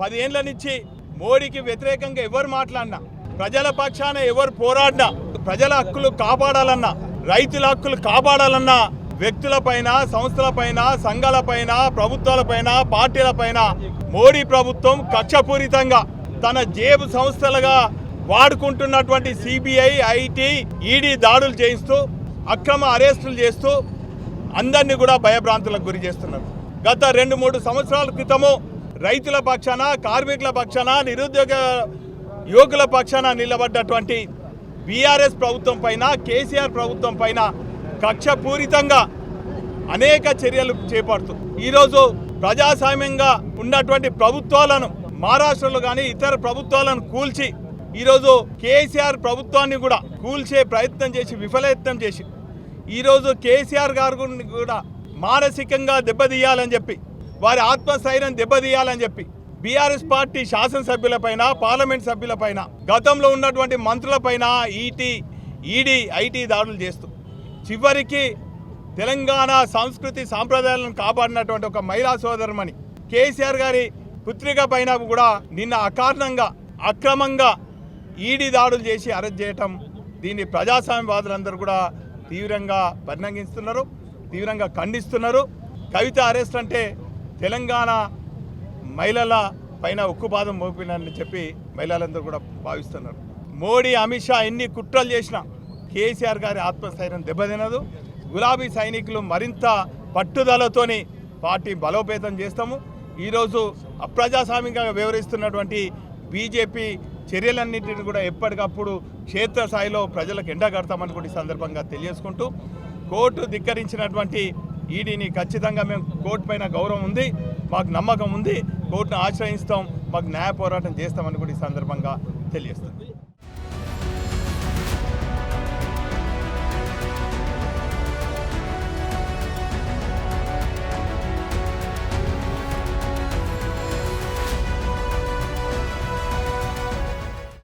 పదేళ్ళ నుంచి మోడీకి వ్యతిరేకంగా ఎవరు మాట్లాడినా ప్రజల పక్షాన ఎవరు పోరాడినా ప్రజల హక్కులు కాపాడాలన్నా రైతుల హక్కులు కాపాడాలన్నా వ్యక్తులపైన సంస్థలపైన సంఘాలపైన ప్రభుత్వాలపైన పార్టీలపైన మోడీ ప్రభుత్వం కక్షపూరితంగా తన జేబు సంస్థలుగా వాడుకుంటున్నటువంటి సిబిఐ ఐటీ ఈడీ దాడులు చేయిస్తూ అక్రమ అరెస్టులు చేస్తూ అందరినీ కూడా భయభ్రాంతులకు గురి చేస్తున్నారు. గత రెండు మూడు సంవత్సరాల క్రితము రైతుల పక్షాన కార్మికుల పక్షాన నిరుద్యోగ యువకుల పక్షాన నిలబడ్డటువంటి బీఆర్ఎస్ ప్రభుత్వం పైన కేసీఆర్ ప్రభుత్వం పైన కక్షపూరితంగా అనేక చర్యలు చేపడుతూ ఈరోజు ప్రజాస్వామ్యంగా ఉన్నటువంటి ప్రభుత్వాలను మహారాష్ట్రలో కానీ ఇతర ప్రభుత్వాలను కూల్చి ఈరోజు కేసీఆర్ ప్రభుత్వాన్ని కూడా కూల్చే ప్రయత్నం చేసి విఫలయత్నం చేసి ఈరోజు కేసీఆర్ గారు కూడా మానసికంగా దెబ్బతీయాలని చెప్పి వారి ఆత్మస్థైర్యం దెబ్బతీయాలని చెప్పి బీఆర్ఎస్ పార్టీ శాసనసభ్యులపైన పార్లమెంట్ సభ్యులపైన గతంలో ఉన్నటువంటి మంత్రులపైన ఈటీ ఈడీ ఐటీ దాడులు చేస్తూ చివరికి తెలంగాణ సంస్కృతి సాంప్రదాయాలను కాపాడినటువంటి ఒక మహిళా సోదరుమని కేసీఆర్ గారి పుత్రిక పైన కూడా నిన్న అకారణంగా అక్రమంగా ఈడీ దాడులు చేసి అరెస్ట్ చేయటం దీన్ని ప్రజాస్వామ్యవాదులందరూ కూడా తీవ్రంగా పరిణంగిస్తున్నారు తీవ్రంగా ఖండిస్తున్నారు. కవిత అరెస్ట్ అంటే తెలంగాణ మహిళల పైన ఉక్కుపాదం మోపినని చెప్పి మహిళలందరూ కూడా భావిస్తున్నారు. మోడీ అమిత్ షా ఎన్ని కుట్రలు చేసినా కేసీఆర్ గారి ఆత్మస్థైర్యం దెబ్బతినదు. గులాబీ సైనికులు మరింత పట్టుదలతోని పార్టీ బలోపేతం చేస్తాము. ఈరోజు అప్రజాస్వామికంగా వ్యవహరిస్తున్నటువంటి బీజేపీ చర్యలన్నింటిని కూడా ఎప్పటికప్పుడు క్షేత్రస్థాయిలో ప్రజలకు ఎండగడతామని కూడా ఈ సందర్భంగా తెలియజేసుకుంటూ కోర్టు ధిక్కరించినటువంటి ఈడీని ఖచ్చితంగా మేము కోర్టు పైన గౌరవం ఉంది మాకు నమ్మకం ఉంది కోర్టును ఆశ్రయిస్తాం మాకు న్యాయ పోరాటం చేస్తామని కూడా ఈ సందర్భంగా తెలియజేస్తాం